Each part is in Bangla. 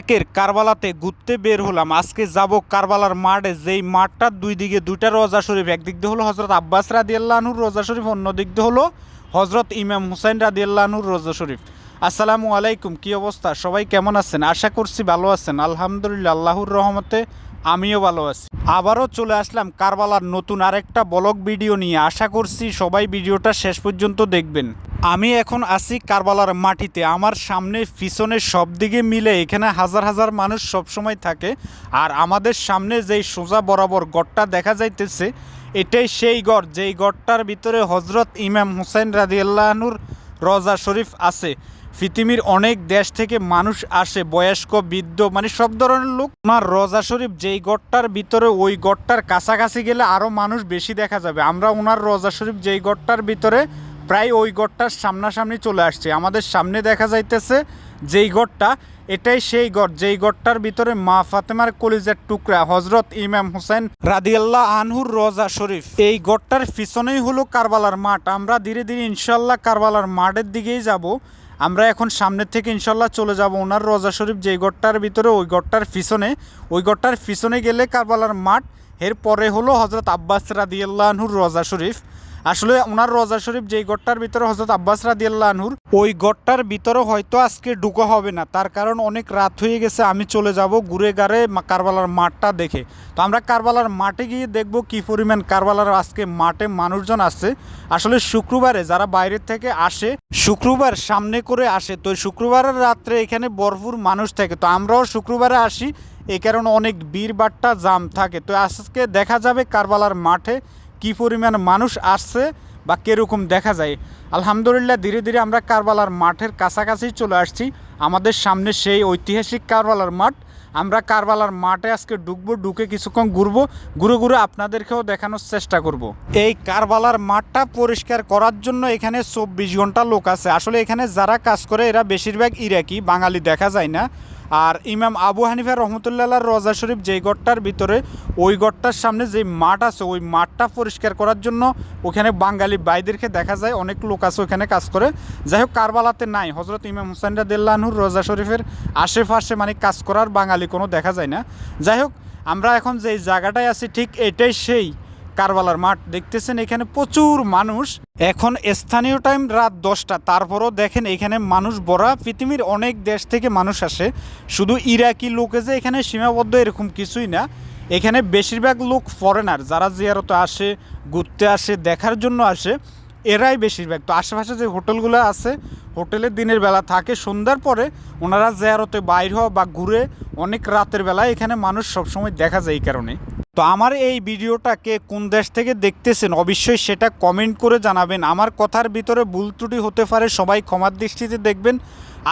একের কারবালাতে ঘুরতে বের হলাম। আজকে যাব কারবালার মাঠে। যেই মাঠটার দুই দিকে দুইটা রোজা শরীফ একদিক দিয়ে হলো হজরত আব্বাস রাদিয়াল্লাহনুর রোজা শরীফ অন্যদিক দিয়ে হলো হজরত ইমাম হুসাইন রাদিয়াল্লাহনুর রোজা শরীফ। আসসালামু আলাইকুম, কি অবস্থা? সবাই কেমন আছেন? আশা করছি ভালো আছেন। আলহামদুলিল্লাহ, আল্লাহর রহমতে আমিও ভালো আছি। আবারও চলে আসলাম কারবালার নতুন আরেকটা ব্লগ ভিডিও নিয়ে। আশা করছি সবাই ভিডিওটা শেষ পর্যন্ত দেখবেন। আমি এখন আছি কারবালার মাটিতে। আমার সামনে পিছনে সব দিকে মিলে এখানে হাজার হাজার মানুষ সবসময় থাকে। আর আমাদের সামনে যেই সোজা বরাবর গড়টা দেখা যাইতেছে, এটাই সেই গড়। যেই গড়টার ভিতরে হজরত ইমাম হুসাইন রাদিয়াল্লাহনুর রজা শরীফ আছে। পৃথিবীর অনেক দেশ থেকে মানুষ আসে, বয়স্ক, বৃদ্ধ মানে সব ধরনের লোক। ওনার রজা শরীফ যেই গড়টার ভিতরে, ওই গড়টার কাছাকাছি গেলে আরও মানুষ বেশি দেখা যাবে। আমরা ওনার রজা শরীফ যেই গড়টার ভিতরে, প্রায় ওই গড়টার সামনাসামনি চলে আসছে। আমাদের সামনে দেখা যাইতেছে যেই গড়টা, এটাই সেই গড়। যেই গড়টার ভিতরে মা ফাতেমার কলিজের টুকরা হজরত ইমাম হোসেন রাদিয়াল্লাহ আনহুর রজা শরীফ। এই গড়টার পিছনেই হলো কারবালার মাঠ। আমরা ধীরে ধীরে ইনশাল্লাহ কারবালার মাঠের দিকেই যাব। আমরা এখন সামনের থেকে ইনশাল্লাহ চলে যাব ওনার রজা শরীফ, যেই গড়টার ভিতরে, ওই গড়টার পিছনে। ওই গড়টার পিছনে গেলে কারবালার মাঠ এর পরে হলো হজরত আব্বাস রাদিয়াল্লাহুর রজা শরীফ। আসলে ওনার রজা শরীফ যেই গড়টার ভিতরে হজরত আব্বাস রাদিয়াল্লাহুর ওই গড়টার ভিতরে হয়তো আজকে ঢুকা হবে না। তার কারণ অনেক রাত হয়ে গেছে, আমি চলে যাব ঘুরে মা- কারবালার মাঠটা দেখে। তো আমরা কারবালার মাঠে গিয়ে দেখব কি পরিমাণ কারবালার আজকে মাঠে মানুষজন আসছে। আসলে শুক্রবারে যারা বাইরের থেকে আসে, শুক্রবার সামনে করে আসে। তো শুক্রবারের রাত্রে এখানে ভরপুর মানুষ থাকে। তো আমরাও শুক্রবারে আসি এই কারণে অনেক বীর বাট্টা জাম থাকে। তো আজকে দেখা যাবে কারবালার মাঠে কি পরিমাণ মানুষ আসছে বা কীরকম দেখা যায়। আলহামদুলিল্লাহ, ধীরে ধীরে আমরা কারবালার মাঠের কাছাকাছি চলে আসছি। আমাদের সামনে সেই ঐতিহাসিক কারবালার মাঠ। আমরা কারবালার মাঠে আজকে ঢুকবো, ঢুকে কিছুক্ষণ ঘুরবো, ঘুরে ঘুরে আপনাদেরকেও দেখানোর চেষ্টা করব। এই কারবালার মাঠটা পরিষ্কার করার জন্য এখানে চব্বিশ ঘণ্টা লোক আছে। আসলে এখানে যারা কাজ করে, এরা বেশিরভাগ ইরাকি, বাঙালি দেখা যায় না। আর ইমাম আবু হানিফা রহমতুল্লাহ রজা শরীফ যেই গড়টার ভিতরে, ওই গড়টার সামনে যে মাঠ আছে, ওই মাঠটা পরিষ্কার করার জন্য ওখানে বাঙালি বাইদেরকে দেখা যায়, অনেক লোক আছে ওখানে কাজ করে। যাই হোক, কারবালাতে নাই। হজরত ইমাম হুসাইন রাদিল্লাহুর রজা শরীফের আশেপাশে মানে কাজ করার বাঙালি কোনো দেখা যায় না। যাই হোক, আমরা এখন যে জায়গাটায় আছি, ঠিক এটাই সেই। কারবালার মাঠ দেখতেছেন, এখানে প্রচুর মানুষ। এখন স্থানীয় টাইম রাত দশটা, তারপরও দেখেন এখানে মানুষ ভরা। পৃথিবীর অনেক দেশ থেকে মানুষ আসে। শুধু ইরাকি লোকে যে এখানে সীমাবদ্ধ এরকম কিছুই না। এখানে বেশিরভাগ লোক ফরেনার যারা জিয়ারতে আসে, ঘুরতে আসে, দেখার জন্য আসে, এরাই বেশিরভাগ। তো আশেপাশে যে হোটেলগুলো আছে, হোটেলে দিনের বেলা থাকে, সন্ধ্যার পরে ওনারা জেয়ারতে বাইর হওয়া বা ঘুরে অনেক রাতের বেলা এখানে মানুষ সবসময় দেখা যায় এই কারণে। তো আমার এই ভিডিওটাকে কোন দেশ থেকে দেখতেছেন অবশ্যই সেটা কমেন্ট করে জানাবেন। আমার কথার ভিতরে ভুল ত্রুটি হতে পারে, সবাই ক্ষমার দৃষ্টিতে দেখবেন।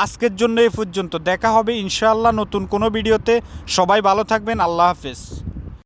আজকের জন্য এ পর্যন্ত। দেখা হবে ইনশাআল্লাহ নতুন কোনো ভিডিওতে। সবাই ভালো থাকবেন, আল্লাহ হাফেজ।